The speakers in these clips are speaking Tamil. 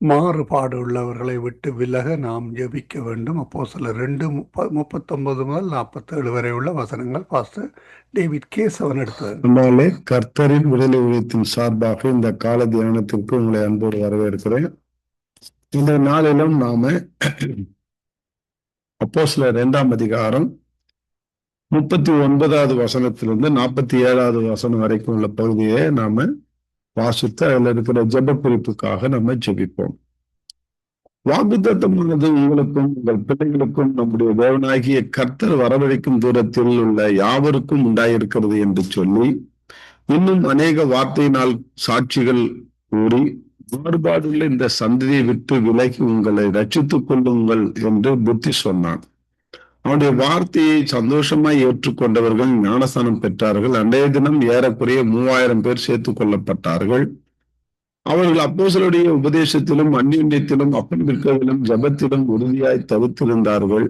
மாறுபாடு உள்ளவர்களை விட்டு விலக நாம் ஜெபிக்க வேண்டும். அப்போ சில ரெண்டு முப்ப- முப்பத்தொன்பது முதல் நாற்பத்தேழு வரை உள்ள வசனங்கள் பாஸ்டர் டேவிட் கேசவன் எடுத்தது. நம்மாலே கர்த்தரின் விடுதலை ஊழியத்தின் சார்பாக இந்த கால தியானத்திற்கு உங்களை அன்போடு வரவேற்கிறேன். இந்த நாளிலும் நாம அப்போ சில இரண்டாம் அதிகாரம் முப்பத்தி ஒன்பதாவது வசனத்திலிருந்து நாற்பத்தி ஏழாவது வசனம் வரைக்கும் உள்ள பகுதியை நாம வாசித்து அதில் இருக்கிற ஜெப குறிப்புக்காக நம்ம ஜெபிப்போம். வாக்குத்தத்தமானது உங்களுக்கும் உங்கள் பிள்ளைகளுக்கும் நம்முடைய தேவனாகிய கர்த்தர் வரவழைக்கும் தூரத்தில் உள்ள யாவருக்கும் உண்டாயிருக்கிறது என்று சொல்லி இன்னும் அநேக வார்த்தையினால் சாட்சிகள் கூறி மாறுபாடுள்ள இந்த சந்ததியை விட்டு விலகி உங்களை ரட்சித்துக் கொள்ளுங்கள் என்று புத்தி சொன்னான். அவனுடைய வார்த்தையை சந்தோஷமாய் ஏற்றுக்கொண்டவர்கள் ஞானஸ்தானம் பெற்றார்கள். அன்றைய தினம் ஏறக்குறைய மூவாயிரம் பேர் சேர்த்துக் கொள்ளப்பட்டார்கள். அவர்கள் அப்போசலுடைய உபதேசத்திலும் அந்நியத்திலும் அப்பன் விற்கவிலும் ஜபத்திலும் உறுதியாய் தவிர்த்திருந்தார்கள்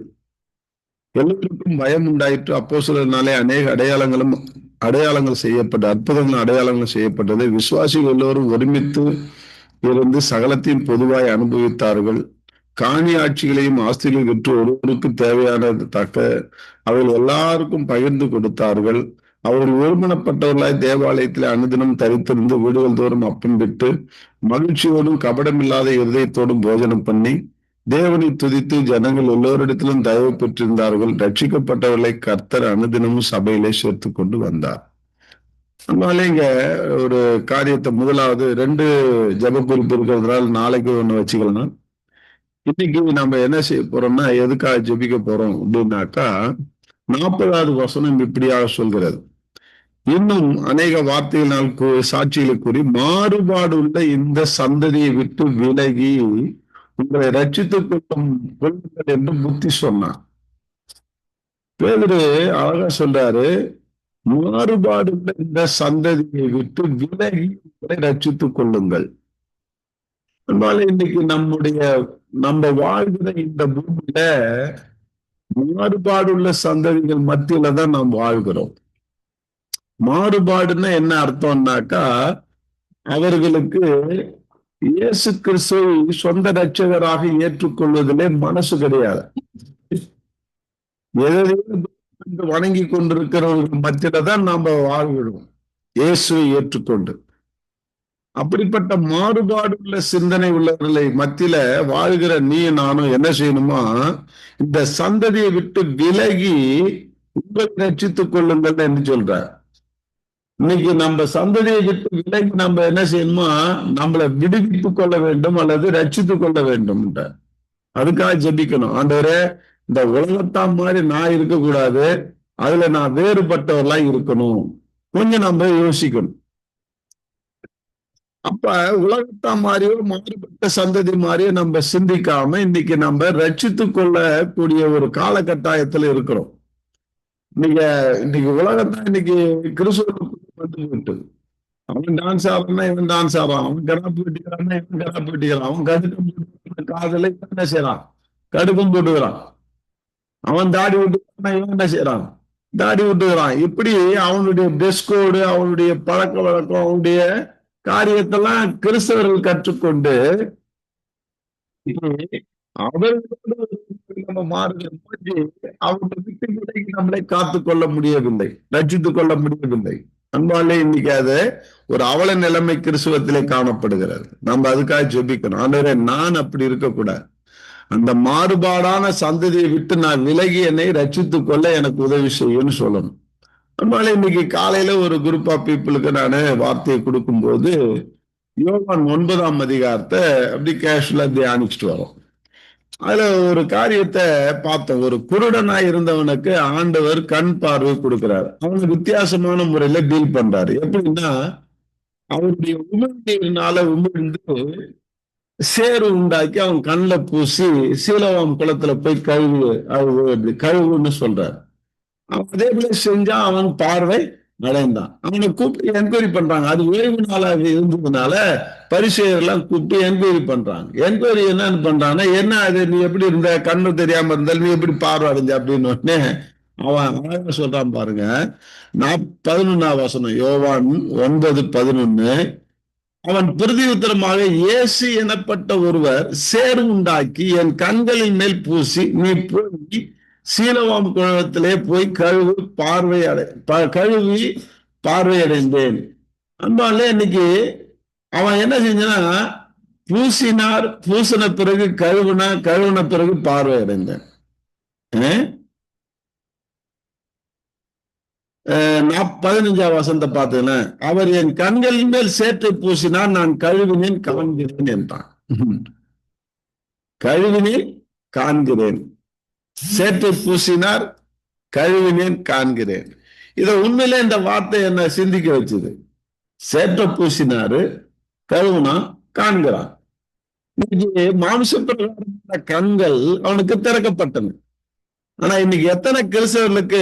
எல்லோருக்கும் பயம் உண்டாயிற்று. அப்போசலனாலே அநேக அடையாளங்களும் அடையாளங்கள் செய்யப்பட்ட அற்புதங்கள் அடையாளங்கள் செய்யப்பட்டது. விசுவாசிகள் எல்லோரும் ஒருமித்து இருந்து சகலத்தையும் பொதுவாய் அனுபவித்தார்கள். காணி ஆட்சிகளையும் ஆஸ்திரியில் விற்று ஒருவருக்கு தேவையானது தக்க அவர்கள் எல்லாருக்கும் பகிர்ந்து கொடுத்தார்கள். அவர்கள் ஒருமனப்பட்டவர்களாய் தேவாலயத்தில் அனுதினம் தரித்திருந்து வீடுகள் தோறும் அப்பம் விட்டு மகிழ்ச்சியோடும் கபடமில்லாத இருதயத்தோடும் போஜனம் பண்ணி தேவனை துதித்து ஜனங்கள் எல்லோரிடத்திலும் தயவு பெற்றிருந்தார்கள். ரட்சிக்கப்பட்டவர்களை கர்த்தர் அனுதினமும் சபையிலே சேர்த்து கொண்டு வந்தார். அதனால இங்க ஒரு காரியத்தை முதலாவது ரெண்டு ஜப குறிப்பு இருக்கிறதுனால நாளைக்கு ஒண்ணு வச்சுக்கலாம்? இன்னைக்கு நம்ம என்ன செய்ய போறோம்னா எதுக்காக ஜெபிக்க போறோம் அப்படின்னாக்கா நாற்பதாவது வசனம் இப்படியாக சொல்கிறது. இன்னும் அநேக வார்த்தைகளினால் சாட்சிகளை கூறி மாறுபாடு உள்ள இந்த சந்ததியை விட்டு விலகி உங்களை ரட்சித்துக் கொள்ளும் கொள்ளுங்கள் என்று புத்தி சொன்னார் பேதரு அழகா சொல்றாரு மாறுபாடு உள்ள இந்த சந்ததியை விட்டு விலகி உங்களை ரட்சித்துக் கொள்ளுங்கள். அதனால இன்னைக்கு நம்முடைய நம்ம வாழ்கிற இந்த பூமியில மாறுபாடுள்ள சந்ததிகள் மத்தியில தான் நாம் வாழ்கிறோம். மாறுபாடுன்னா என்ன அர்த்தம்னாக்கா அவர்களுக்கு இயேசு கிறிஸ்துவை சொந்த ரட்சகராக ஏற்றுக்கொள்வதிலே மனசு கிடையாது. எதையும் வணங்கி கொண்டிருக்கிறவர்கள் மத்தியில தான் நாம வாழ்கிறோம். இயேசுவை ஏற்றுக்கொண்டு. அப்படிப்பட்ட மாறுபாடு உள்ள சிந்தனை உள்ளவர்களை மத்தியில வாழ்கிற நீ நானும் என்ன செய்யணுமா? இந்த சந்ததியை விட்டு விலகி உங்களை ரட்சித்துக் கொள்ளுங்கள் என்று சொல்ற இன்னைக்கு நம்ம சந்ததியை விட்டு விலகி நம்ம என்ன செய்யணுமா? நம்மளை விடுவித்துக் கொள்ள வேண்டும் அல்லது ரட்சித்துக் கொள்ள வேண்டும் அதுக்காக ஜெபிக்கணும். ஆண்டவரே இந்த உலகத்தான் மாதிரி நான் இருக்கக்கூடாது. அதுல நான் வேறுபட்டவர்களா இருக்கணும். கொஞ்சம் நம்ம யோசிக்கணும். அப்ப உலகத்தா மாதிரியோ மாறுபட்ட சந்ததி மாதிரியோ நம்ம சிந்திக்காம இன்னைக்கு நம்ம ரட்சித்து கொள்ளக்கூடிய ஒரு காலகட்டாயத்துல இருக்கிறோம். இன்னைக்கு இன்னைக்கு உலகத்தான் இன்னைக்கு கிறிஸ்துவ வந்து விட்டது அவன் டான்ஸ் ஆடுறான்னா இவன் டான்ஸ் ஆடுறான். அவன் கடாப்பு போட்டிக்கிறான்னா இவன் கடாப்பு வெட்டிக்கிறான் அவன் கடுக்கம் போட்டுக்கிறான் காதல இவன் என்ன செய்யறான் கடுக்கம் போட்டுக்கிறான். அவன் தாடி விட்டுக்கிறான்னா இவன் என்ன செய்யறான் தாடி விட்டுக்கிறான் இப்படி அவனுடைய ட்ரெஸ் கோடு அவனுடைய பழக்க வழக்கம் அவனுடைய காரியத்தெல்லாம் கிறிஸ்தவர்கள் கற்றுக்கொண்டு அவர்களோடு நம்ம மாறுகிற அவங்க விட்டு நம்மளை காத்து கொள்ள முடியவில்லை ரட்சித்துக் கொள்ள முடியவில்லை. அன்பாலே இன்னைக்கு அது ஒரு அவல நிலைமை கிறிஸ்துவத்திலே காணப்படுகிறது. நம்ம அதுக்காக ஜெபிக்கணும். ஆண்டவரே நான் அப்படி இருக்கக்கூடாது. அந்த மாறுபாடான சந்ததியை விட்டு நான் விலகி என்னை ரட்சித்துக் கொள்ள எனக்கு உதவி செய்யும்னு சொல்லணும். அதனால இன்னைக்கு காலையில ஒரு குரூப் ஆஃப் பீப்புளுக்கு நான் வார்த்தையை கொடுக்கும்போது யோகான் ஒன்பதாம் அதிகாரத்தை அப்படி கேஷுவலா தியானிச்சுட்டு வரோம். அதுல ஒரு காரியத்தை பார்த்தோம். ஒரு குருடனா இருந்தவனுக்கு ஆண்டவர் கண் பார்வை கொடுக்கிறாரு. அவனுக்கு வித்தியாசமான முறையில டீல் பண்றாரு. எப்படின்னா அவருடைய உமிழ்நீர்னால உமிழ்ந்து சேரு உண்டாக்கி அவன் கண்ணில் பூசி சீலவாம் குளத்துல போய் கழுவு அது கழுவுன்னு சொல்றாரு. அதே போல செஞ்சா அவன் பார்வை அடைந்தான் அவனை கூப்பிட்டு என்கொயரி பண்றாங்க. அது ஓய்வு நாளாக இருந்ததுனால பரிசெயர்லாம் கூப்பிட்டு என்கொயரி பண்றாங்க. என்கொயரி என்னன்னு பண்றாங்கன்னா என்ன அது? நீ எப்படி இருந்த? கண்ணு தெரியாம இருந்தால் நீ எப்படி பார்வை அடைஞ்ச அப்படின்னு உடனே அவன் அழகா சொல்றான் பாருங்க. நான் பதினொன்னா வசனம் யோவான் ஒன்பது பதினொன்னு. அவன் பிரதி உத்தரமாக இயேசு எனப்பட்ட ஒருவர் சேறு உண்டாக்கி என் கண்களின் மேல் பூசி நீ போய் சீலவாம் குளத்திலே போய் கழுவு பார்வை அடை ப- கழுவி பார்வை அடைந்தேன். அன்பாலே இன்னைக்கு அவன் என்ன செஞ்சானா பூசினார் பூசின பிறகு கழுவுனா கழுவுன பிறகு பார்வை அடைந்தேன். நான் பதினஞ்சாம் வசந்த பார்த்தேன் அவர் என் கண்களின் மேல் சேற்றை பூசினார் நான் கழுவினேன் காண்கிறேன் என்றான். கழுவினேன் காண்கிறேன். சேற்று பூசினார் கழுவினேன் காண்கிறேன். இத உண்மையிலே இந்த வார்த்தை என்ன சிந்திக்க வச்சது. சேற்றை பூசினாரு கழுவுனா காண்கிறான். இன்னைக்கு மாம்சப்பிரகாரமான கண்கள் அவனுக்கு திறக்கப்பட்டன. ஆனா இன்னைக்கு எத்தனை கிறிஸ்தவர்களுக்கு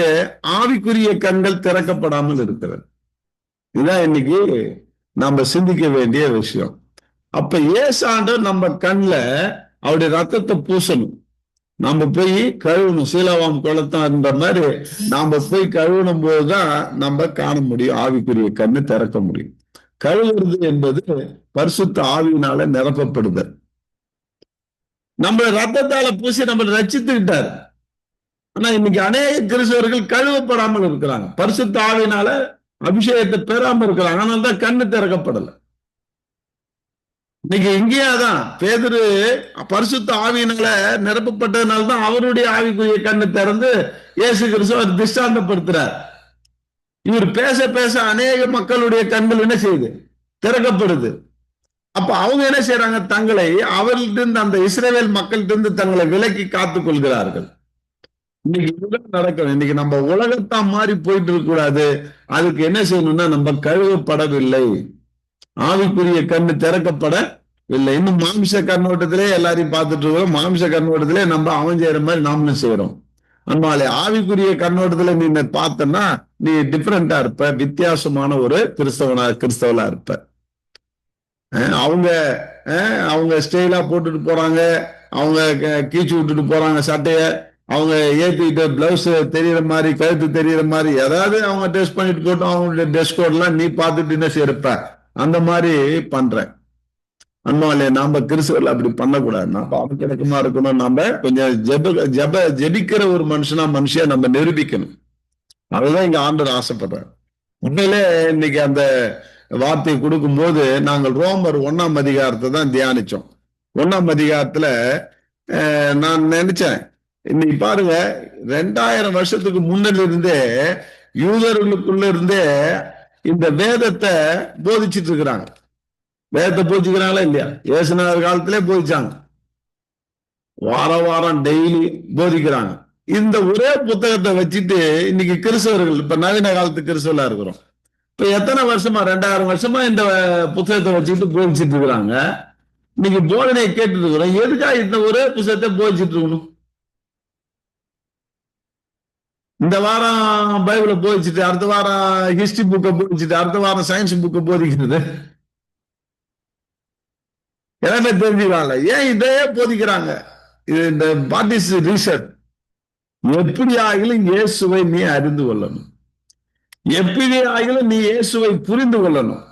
ஆவிக்குரிய கண்கள் திறக்கப்படாமல் இருக்கிறது? இதான் இன்னைக்கு நம்ம சிந்திக்க வேண்டிய விஷயம். அப்ப ஏசாண்டு நம்ம கண்ல அவருடைய ரத்தத்தை பூசணும். நம்ம போய் கழுவணும். சீலாவாம் குளத்தான்ற மாதிரி நாம போய் கழுவணும் போதுதான் நம்ம காண முடியும். ஆவிக்குரிய கண்ணு திறக்க முடியும். கழுவுறது என்பது பரிசுத்த ஆவியினால நிரப்பப்படுதல் நம்ம ரத்தத்தால பூசி நம்மளை ரச்சித்துக்கிட்டாரு ஆனா இன்னைக்கு அநேக கிறிஸ்தவர்கள் கழுவப்படாமல் இருக்கிறாங்க. பரிசுத்த ஆவியினால அபிஷேகத்தை பெறாம இருக்கிறாங்க. ஆனால் தான் கண்ணு திறக்கப்படல. இன்னைக்கு இங்கேயே அதான் பேதரு பரிசுத்த ஆவியினால நிரப்பப்பட்டதுனால தான் அவருடைய ஆவிக்குரிய கண்ணு திறந்து இயேசு கிறிஸ்து அவர் திஷ்டாந்தப்படுத்துறார். இவர் பேச பேச அநேக மக்களுடைய கண்கள் என்ன செய்யுது? திறக்கப்படுது. அப்ப அவங்க என்ன செய்யறாங்க தங்களை அவர்களிருந்து அந்த இஸ்ரேவேல் மக்கள்கிட்ட தங்களை விலக்கி காத்துக் கொள்கிறார்கள். இன்னைக்கு இதுதான் நடக்கணும் இன்னைக்கு நம்ம உலகத்தான் மாறி போயிட்டு இருக்க கூடாது அதுக்கு என்ன செய்யணும்னா நம்ம கழுவப்படவில்லை. ஆவிக்குரிய கண்ணு திறக்கப்படவில்லை. இன்னும் மாமிச கண்ணோட்டத்திலே எல்லாரையும் பார்த்துட்டு இருக்கிறோம் மாமிச கண்ணோட்டத்திலே நம்ம அவன் செய்யற மாதிரி நாமளும் செய்யறோம் அன்பாலே ஆவிக்குரிய கண்ணோட்டத்துல நீ பார்த்தனா நீ டிஃப்ரெண்டா இருப்ப வித்தியாசமான ஒரு கிறிஸ்தவனா கிறிஸ்தவலா இருப்ப. அவங்க அவங்க ஸ்டைலா போட்டுட்டு போறாங்க அவங்க க- கீச்சு விட்டுட்டு போறாங்க சட்டைய அவங்க ஏத்திக்கிட்டு பிளவுஸ் தெரியற மாதிரி கழுத்து தெரியற மாதிரி ஏதாவது அவங்க டெஸ்ட் பண்ணிட்டு போட்டோம் அவங்களுடைய ட்ரெஸ் கோட்லாம் நீ பார்த்துட்டு என்ன செய்யறப்ப அந்த மாதிரி பண்ற அன்பாலே நாம கிறிஸ்தவர்கள் அப்படி பண்ணக்கூடாது நம்ம அவக்கிடக்கமா இருக்கணும் நாம கொஞ்சம் ஜெப ஜெப ஜெபிக்கிற ஒரு மனுஷனா மனுஷியா நம்ம நிரூபிக்கணும். அதுதான் இங்க ஆண்டவர் ஆசைப்படுறார். உண்மையிலே இன்னைக்கு அந்த வார்த்தை கொடுக்கும்போது நாங்கள் ரோமர் ஒண்ணாம் அதிகாரத்தை தான் தியானிச்சோம். ஒண்ணாம் அதிகாரத்துல நான் நினைச்சேன். இன்னைக்கு பாருங்க ரெண்டாயிரம் வருஷத்துக்கு முன்னில இருந்தே யூதர்களுக்குள்ள இருந்தே இந்த வேதத்தை போதிச்சிட்டு இருக்கிறாங்க வேதத்தை போதிச்சுக்கிறாங்களா இல்லையா? ஏசுநாதர் காலத்திலே போதிச்சாங்க. வாரம் வாரம் டெய்லி போதிக்கிறாங்க. இந்த ஒரே புத்தகத்தை வச்சுட்டு இன்னைக்கு கிறிஸ்தவர்கள் இப்ப நவீன காலத்து கிறிஸ்தவர்களா இருக்கிறோம். இப்ப எத்தனை வருஷமா? ரெண்டாயிரம் வருஷமா இந்த புத்தகத்தை வச்சுட்டு போதிச்சிட்டு இருக்கிறாங்க இன்னைக்கு போதனையை கேட்டுட்டு இருக்கிறோம். எதுக்காக இந்த ஒரே புத்தகத்தை போதிச்சிட்டு இருக்கணும் இந்த வாரம் பைபிளை போதிச்சுட்டு அடுத்த வாரம் ஹிஸ்டரி புக்கை போதிச்சுட்டு அடுத்த வாரம் சயின்ஸ் புக்கை போதிக்கிறது. எல்லாமே தெரிஞ்சுக்கிறாங்க. ஏன் இதையே போதிக்கிறாங்க? இது இந்த வாட் இஸ் ரீசன் எப்படி ஆகிலும் இயேசுவை நீ அறிந்து கொள்ளணும். எப்படி ஆகிலும் நீ இயேசுவை புரிந்து கொள்ளணும்.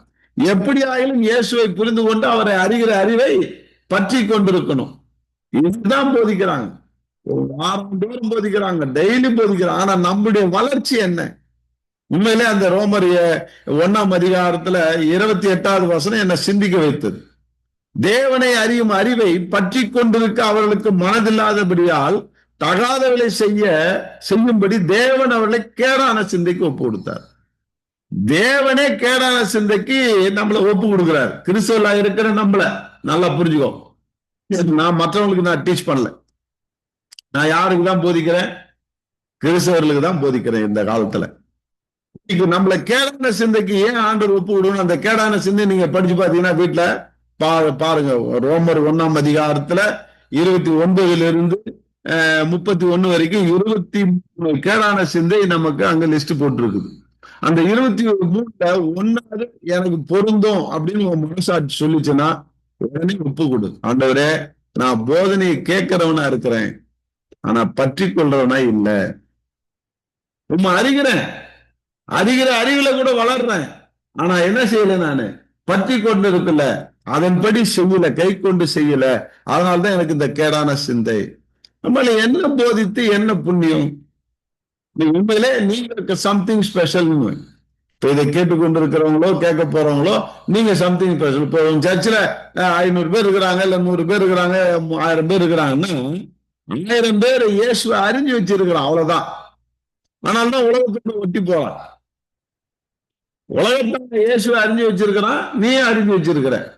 எப்படி ஆகிலும் இயேசுவை புரிந்து கொண்டு அவரை அறிகிற அறிவை பற்றி கொண்டிருக்கணும். இதுதான் போதிக்கிறாங்க. ஒரு வாரம் தோறும் போதிக்கிறாங்க டெய்லி போதிக்கிறாங்க. ஆனா நம்முடைய வளர்ச்சி என்ன? உண்மையிலே அந்த ரோமரிய ஒன்னாம் அதிகாரத்துல இருபத்தி எட்டாவது வசனம் என்னை சிந்திக்க வைத்தது. தேவனை அறியும் அறிவை பற்றி கொண்டிருக்க அவர்களுக்கு மனதில்லாதபடியால் தகாதவளை செய்ய செய்யும்படி தேவன் அவர்களை கேடான சிந்தைக்கு ஒப்பு கொடுத்தார். தேவனே கேடான சிந்தைக்கு நம்மளை ஒப்பு கொடுக்கிறார். கிறிஸ்தவலா இருக்கிற நம்மள நல்லா புரிஞ்சுக்கோ. நான் மற்றவங்களுக்கு நான் டீச் பண்ணல. நான் யாருக்கு தான் போதிக்கிறேன்? கிறிஸ்தவர்களுக்கு தான் போதிக்கிறேன் இந்த காலத்துல. இன்னைக்கு நம்மள கேடான சிந்தைக்கு ஏன் ஆண்டர் ஒப்பு விடணும் அந்த கேடான சிந்தை நீங்க படிச்சு பாத்தீங்கன்னா வீட்டுல பா பாருங்க ரோமர் ஒன்னாம் அதிகாரத்துல இருபத்தி ஒன்பதுல இருந்து முப்பத்தி ஒண்ணு வரைக்கும் இருபத்தி மூணு கேடான சிந்தை நமக்கு அங்க லிஸ்ட் போட்டிருக்குது. அந்த இருபத்தி மூணுல ஒன்னாவது எனக்கு பொருந்தும் அப்படின்னு உன் மனசாட்சி சொல்லிச்சுன்னா உடனே ஒப்பு கொடு. ஆண்டவரே நான் போதனையை கேட்கிறவனா இருக்கிறேன். ஆனா பற்றி கொள்றவனா இல்ல. ரொம்ப அறிகிறேன். அறிகிற அறிவுல கூட வளர்றேன். ஆனா என்ன செய்யல நானு? பற்றி கொண்டு இருக்குல்ல அதன்படி செய்யல கை கொண்டு செய்யல. அதனால்தான் எனக்கு இந்த கேடான சிந்தை. நம்மள என்ன போதித்து என்ன புண்ணியம்? நீ உண்மையிலே நீங்க சம்திங் ஸ்பெஷல் இப்ப இதை கேட்டுக்கொண்டிருக்கிறவங்களோ கேட்க போறவங்களோ நீங்க சம்திங் ஸ்பெஷல் இப்போ சர்ச்சில் ஐநூறு பேர் இருக்கிறாங்க இல்ல நூறு பேர் இருக்கிறாங்க ஆயிரம் பேர் இருக்கிறாங்கன்னா ஆயிரம் பேர் இயேசுவை அறிஞ்சு வச்சிருக்கிறான். அவ்வளவுதான். ஆனால் தான் உலகத்தோட ஒட்டி போலாம் உலகத்தை இயேசுவை அறிஞ்சு வச்சிருக்கிறான். நீ அறிஞ்சு வச்சிருக்கிற.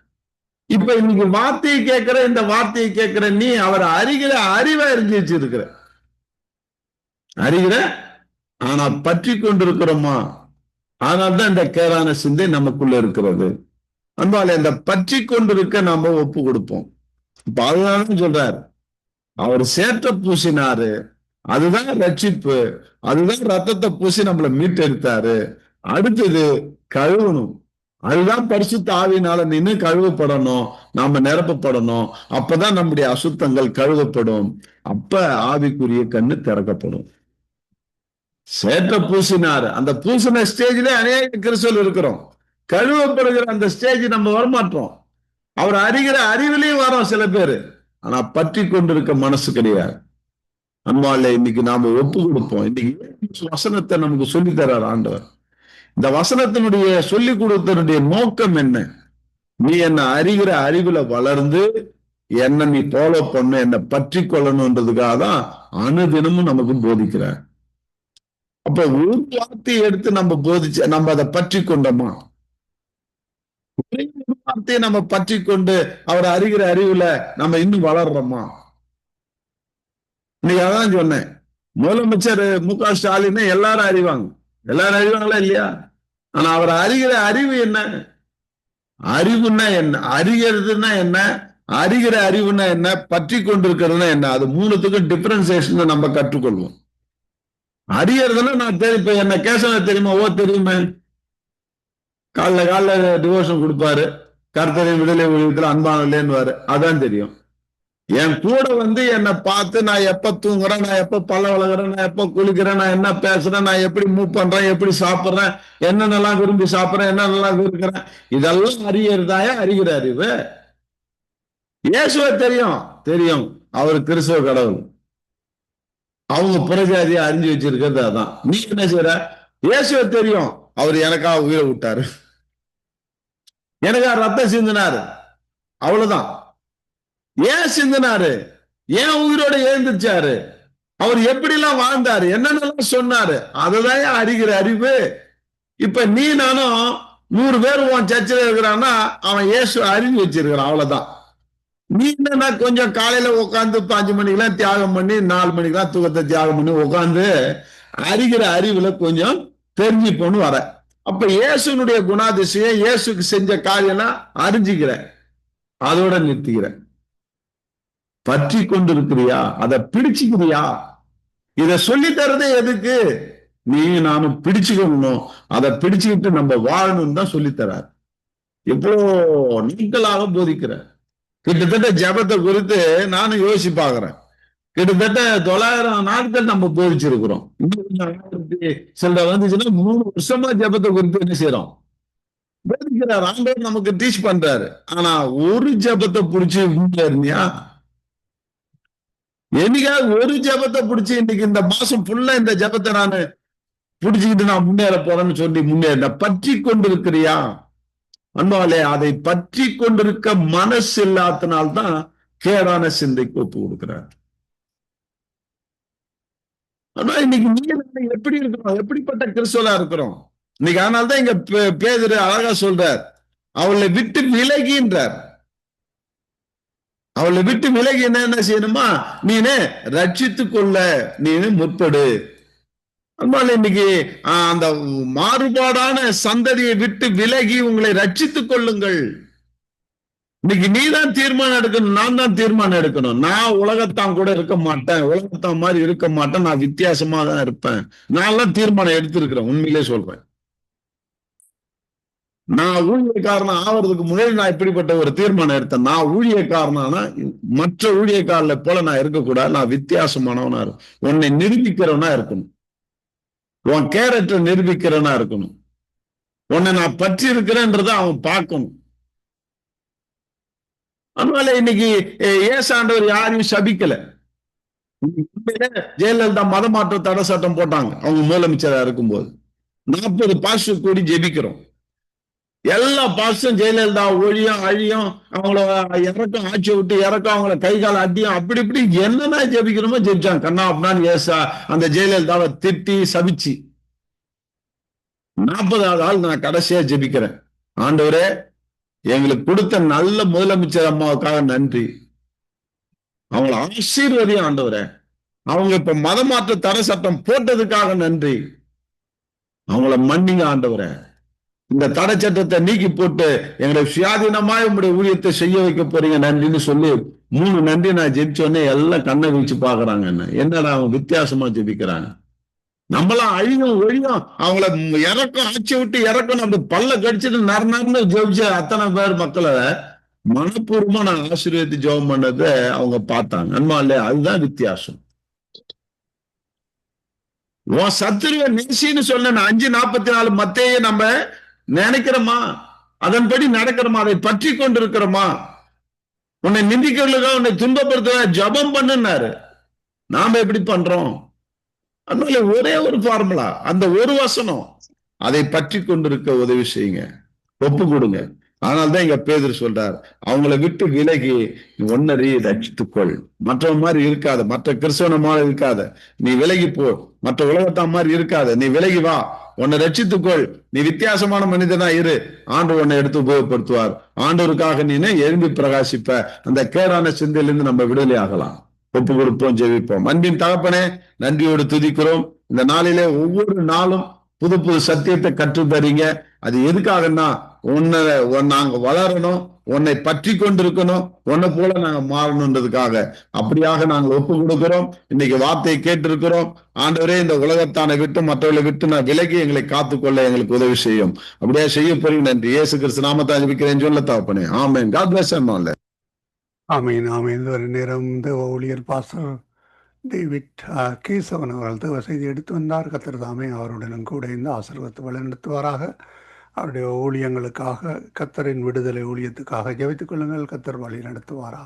இப்ப இன்னைக்கு வார்த்தையை கேட்கிற இந்த வார்த்தையை கேட்கிற நீ அவரை அறிகிற அறிவை அறிஞ்சு வச்சிருக்கிற. அறிகிற? ஆனா பற்றி கொண்டிருக்கிறோமா? அதனால்தான் இந்த கேரான சிந்தை நமக்குள்ள இருக்கிறது. அன்பால இந்த பற்றி கொண்டிருக்க நாம ஒப்பு கொடுப்போம். இப்ப அதுதான் சொல்றாரு. அவர் சேற்ற பூசினாரு. அதுதான் ரட்சிப்பு. அதுதான் ரத்தத்தை பூசி நம்மளை மீட்டெடுத்தாரு. அடுத்தது கழுவணும். அதுதான் பரிசுத்த ஆவினால நின்று கழுவப்படணும். நாம நிரப்பப்படணும். அப்பதான் நம்முடைய அசுத்தங்கள் கழுவப்படும். அப்ப ஆவிக்குரிய கண்ணு திறக்கப்படும். சேற்ற பூசினார். அந்த பூசின ஸ்டேஜ்ல அநேக கிறிஸ்தவர்கள் இருக்கிறோம். கழுவப்படுகிற அந்த ஸ்டேஜ் நம்ம வரமாட்டோம். அவர் அறிகிற அறிவிலையும் வரோம் சில பேரு. ஆனா பற்றி கொண்டிருக்க மனசு கிடையாது. அன்பால இன்னைக்கு நாம ஒப்பு கொடுப்போம். இன்னைக்கு வசனத்தை நமக்கு சொல்லி தர்றார் ஆண்டவர். இந்த வசனத்தினுடைய சொல்லி கொடுத்தனுடைய நோக்கம் என்ன? நீ என்ன அறிகிற அறிவுல வளர்ந்து என்ன நீ ஃபாலோ பண்ண என்ன பற்றி கொள்ளணுன்றதுக்காக தான் அணுதினமும் நமக்கு போதிக்கிறார். அப்ப ஒரு வார்த்தையை எடுத்து நம்ம போதிச்ச நம்ம அதை பற்றி கொண்டோமா? ஒரே வார்த்தையை நம்ம பற்றி கொண்டு அவர் அறிகிற அறிவுல நம்ம இன்னும் வளர்றோமா? இன்னைக்கு அதான் சொன்னேன். முதலமைச்சர் மு க ஸ்டாலின் எல்லாரும் அறிவாங்க. எல்லாரும் அறிவாங்களா இல்லையா? ஆனா அவர் அறிகிற அறிவு என்ன? அறிவுன்னா என்ன? அறிகிறதுனா என்ன? அறிகிற அறிவுனா என்ன? பற்றி கொண்டிருக்கிறதுனா என்ன? அது மூணுத்துக்கும் டிஃபரன்சியேஷன் நம்ம கற்றுக்கொள்வோம். அறியறதுன்னா நான் தெரியும் இப்ப என்ன கேசவ தெரியுமா? ஓ தெரியுமே. காலைல காலைல டிவோஷன் கொடுப்பாரு. கர்த்தரின் விடுதலை ஒழியத்துல அன்பானலேன்னு அதான் தெரியும். என் கூட வந்து என்னை பார்த்து நான் எப்ப தூங்குறேன் நான் எப்ப பல வளர்கிறேன் நான் எப்ப குளிக்கிறேன் நான் என்ன பேசுறேன் நான் எப்படி மூவ் பண்றேன் எப்படி சாப்பிடுறேன் என்னென்னலாம் விரும்பி சாப்பிடுறேன் என்னென்னலாம் இருக்கிறேன் இதெல்லாம் அறியறதாயா? அறிகிற அறிவு இயேசுவ தெரியும். தெரியும். அவர் கிறிஸ்துவ கடவுள். அவங்க புறஜாதியை அறிஞ்சு வச்சிருக்கிறது அதான். நீ என்ன செய்யற இயேசுவ தெரியும். அவர் எனக்காக உயிரை விட்டாரு. எனக்கா ரத்தம் சிந்தினாரு. அவ்வளவுதான். ஏன் சிந்தினாரு? ஏன் உயிரோட எழுந்திருச்சாரு? அவர் எப்படிலாம் வாழ்ந்தாரு? என்னென்னலாம் சொன்னாரு? அதுதான் அறிகிற அறிவு. இப்ப நீ நானும் நூறு பேர் உன் சர்ச்சில் இருக்கிறான்னா அவன் ஏசு அறிஞ்சு வச்சிருக்கிறான். அவ்வளவுதான். நீ என்னன்னா கொஞ்சம் காலையில உட்காந்து பாஞ்சு மணிக்கெல்லாம் தியாகம் பண்ணி நாலு மணிக்கெல்லாம் தூக்கத்தை தியாகம் பண்ணி உட்காந்து அறிகிற அறிவுல கொஞ்சம் தெரிஞ்சுப்போன்னு வர அப்ப இயேசுனுடைய குணாதிசயம் இயேசுக்கு செஞ்ச காரியம்னா அறிஞ்சுக்கிறேன். அதோட நிறுத்திக்கிறேன். பற்றி கொண்டு இருக்கிறியா அதை பிடிச்சுக்கிறியா? இத சொல்லி தரதே எதுக்கு? நீ நானும் பிடிச்சுக்கணும். அதை பிடிச்சுக்கிட்டு நம்ம வாழணும்னு தான் சொல்லித்தரார் எவ்வளோ நீங்களாக போதிக்கிற கிட்டத்தட்ட ஜபத்தை குறித்து நானும் யோசிச்சு பாக்குறேன் கிட்டத்தட்ட தொள்ளாயிரம் நாட்கள் நம்ம போதிச்சிருக்கிறோம். ஆயிரத்தி சில வந்துச்சுன்னா மூணு வருஷமா ஜபத்தை குறித்து என்ன செய்யறோம் வேதிக்கிறார் ஆண்டவர் நமக்கு டீச் பண்றாரு. ஆனா ஒரு ஜபத்தை புடிச்சு இருந்தியா? என்னைக்காவது ஒரு ஜபத்தை புடிச்சு இன்னைக்கு இந்த மாசம் ஃபுல்லா இந்த ஜபத்தை நான் புடிச்சுக்கிட்டு நான் முன்னேற போறேன்னு சொல்லி முன்னேற பற்றி கொண்டிருக்கிறியா? அன்பாலே அதை பற்றி கொண்டிருக்க மனசு இல்லாதனால்தான் கேடான சிந்தைக்கு ஒப்பு கொடுக்கிறார். ஆனா இன்னைக்கு நீங்க எப்படி இருக்கிறோம்? எப்படிப்பட்ட கிறிஸ்தவலா இருக்கிறோம்? இன்னைக்கு அதனால்தான் இங்க பேதரு அழகா சொல்றார். அவளை விட்டு விலகின்றார். அவளை விட்டு விலகி என்ன என்ன செய்யணுமா? நீனு ரட்சித்து கொள்ள நீனு முற்படு. அதனால இன்னைக்கு அந்த மாறுபாடான சந்ததியை விட்டு விலகி உங்களை ரட்சித்துக் கொள்ளுங்கள். இன்னைக்கு நீ தான் தீர்மானம் எடுக்கணும் நான் தான் தீர்மானம் எடுக்கணும். நான் உலகத்தான் கூட இருக்க மாட்டேன். உலகத்தான் மாதிரி இருக்க மாட்டேன். நான் வித்தியாசமா தான் இருப்பேன். நான் எல்லாம் தீர்மானம் எடுத்திருக்கிறேன். உண்மையிலே சொல்றேன். நான் ஊழியக்காரன் ஆவறதுக்கு முன்னாடி நான் இப்படிப்பட்ட ஒரு தீர்மானம் எடுத்தேன். நான் ஊழியக்காரனானா மற்ற ஊழியக்காரில போல நான் இருக்கக்கூடாது. நான் வித்தியாசமானவனா இருக்கும் உன்னை நிரூபிக்கிறவனா இருக்கணும். உன் கேரக்டர் நிரூபிக்கிறவனா இருக்கணும். உன்னை நான் பற்றி இருக்கிறேன்றத அவன் பார்க்கணும். அதனால இன்னைக்கு ஏசாண்டவர் யாரையும் சபிக்கல. ஜெயலலிதா மதமாற்ற தடை சட்டம் போட்டாங்க. அவங்க முதலமைச்சரா இருக்கும்போது. நாற்பது பாஸ்டர் கூடி ஜெபிக்கிறோம். எல்லா பாசும் ஜெயலலிதா ஒழியும் அழியும் அவங்கள இறக்கம் ஆட்சி விட்டு இறக்கம் அவங்கள கை கால அடியும் அப்படி இப்படி என்னென்ன ஜெபிக்கிறோமோ ஜெபிச்சாங்க. கண்ணா அப்படின்னா ஏசா அந்த ஜெயலலிதாவை திட்டி சபிச்சு. நாற்பதாவது ஆள் நான் கடைசியா ஜெபிக்கிறேன். ஆண்டவரே எங்களுக்கு கொடுத்த நல்ல முதலமைச்சர் அம்மாவுக்காக நன்றி. அவங்கள ஆசீர்வதியும் ஆண்டவரே. அவங்க இப்ப மதமாற்ற தடை சட்டம் போட்டதுக்காக நன்றி. அவங்கள மன்னிங்க ஆண்டவரே. இந்த தடை சட்டத்தை நீக்கி போட்டு எங்களை சுயாதீனமாய் உங்களுடைய ஊழியத்தை செய்ய வைக்க போறீங்க. நன்றின்னு சொல்லி மூணு நன்றி நான் ஜெபிச்சோடனே எல்லாம் கண்ணை வீச்சு பாக்குறாங்க என்ன என்னடா அவங்க வித்தியாசமா ஜெபிக்கிறாங்க? நம்மளாம் அழியும் ஒழியும். அவங்கள இறக்கம் ஆட்சி விட்டு இறக்கணும். அப்படி பல்ல கடிச்சிட்டு நர நரன்னு ஜெபிச்ச அத்தனை பேர் மக்களை மனப்பூர்வமா நான் ஆசீர்வதித்து ஜெபம் பண்ணத அவங்க பார்த்தாங்க. அன்மா இல்லையா? அதுதான் வித்தியாசம். உன் சத்துருவ நேசின்னு சொன்ன அஞ்சு நாற்பத்தி நாலு மத்தையே நம்ம நினைக்கிறோமா? அதன்படி நடக்கிறோமா? அதை பற்றி கொண்டிருக்கிறோமா? உன்னை நிந்திக்கிறதுக்காக உன்னை துன்பப்படுத்த ஜபம் பண்ணுனாரு நாம எப்படி பண்றோம்? அதனால ஒரே ஒரு ஃபார்முலா அந்த ஒரு வசனம். அதை பற்றி கொண்டிருக்க உதவி செய்யுங்க. ஒப்பு கொடுங்க. ஆனால்தான் இங்க பேதர் சொல்றார் அவங்கள விட்டு விலகி நீ ஒன்னறி ரட்சித்துக்கொள். மற்றவன் மாதிரி இருக்காத மற்ற கிறிஸ்தவன மாதிரி இருக்காத. நீ விலகி போ. மற்ற உலகத்தா மாதிரி இருக்காத. நீ விலகி வா. உன்னை ரட்சித்துக்கொள். நீ வித்தியாசமான மனிதனா இரு. ஆண்டு உன்னை எடுத்து உபயோகப்படுத்துவார். ஆண்டவருக்காக நீ எழும்பி பிரகாசிப்ப? அந்த கேடான சிந்தையிலிருந்து நம்ம விடுதலை ஆகலாம். ஒப்பு கொடுப்போம் ஜெபிப்போம். அன்பின் தகப்பனே நன்றியோடு துதிக்கிறோம். இந்த நாளிலே ஒவ்வொரு நாளும் புது புது சத்தியத்தை கற்று தரீங்க அது எதுக்காகன்னா உன்னை நாங்க வளரணும் உன்னை பற்றி கொண்டிருக்கணும் உன்னை போல நாங்க மாறணுன்றதுக்காக. அப்படியாக நாங்கள் ஒப்பு கொடுக்கிறோம். இன்னைக்கு வார்த்தையை கேட்டிருக்கிறோம். ஆண்டவரே இந்த உலகத்தானை விட்டு மற்றவர்களை விட்டு நான் விலகி எங்களை காத்துக்கொள்ள எங்களுக்கு உதவி செய்யும். அப்படியே செய்ய போறீங்க. நன்றி. ஏசு கிறிஸ்து நாமத்தை அறிவிக்கிறேன் சொல்ல தாப்பனே ஆமேன். காட் பிளஸ் ஆமீன் ஆமீன். இதுவரை நேரம் தேவ ஊழியர் பாஸ்டர் டேவிட் கேசவன் அவர்கள் தேவ செய்தி எடுத்து வந்தார். கத்தர் தாமே அவருடனும் கூட இந்த ஆசீர்வத்தை வழிநடத்துவாராக. அவருடைய ஊழியங்களுக்காக கத்தரின் விடுதலை ஊழியத்துக்காக ஜெபித்துக் கொள்ளுங்கள். கத்தர் வழி நடத்துவாராக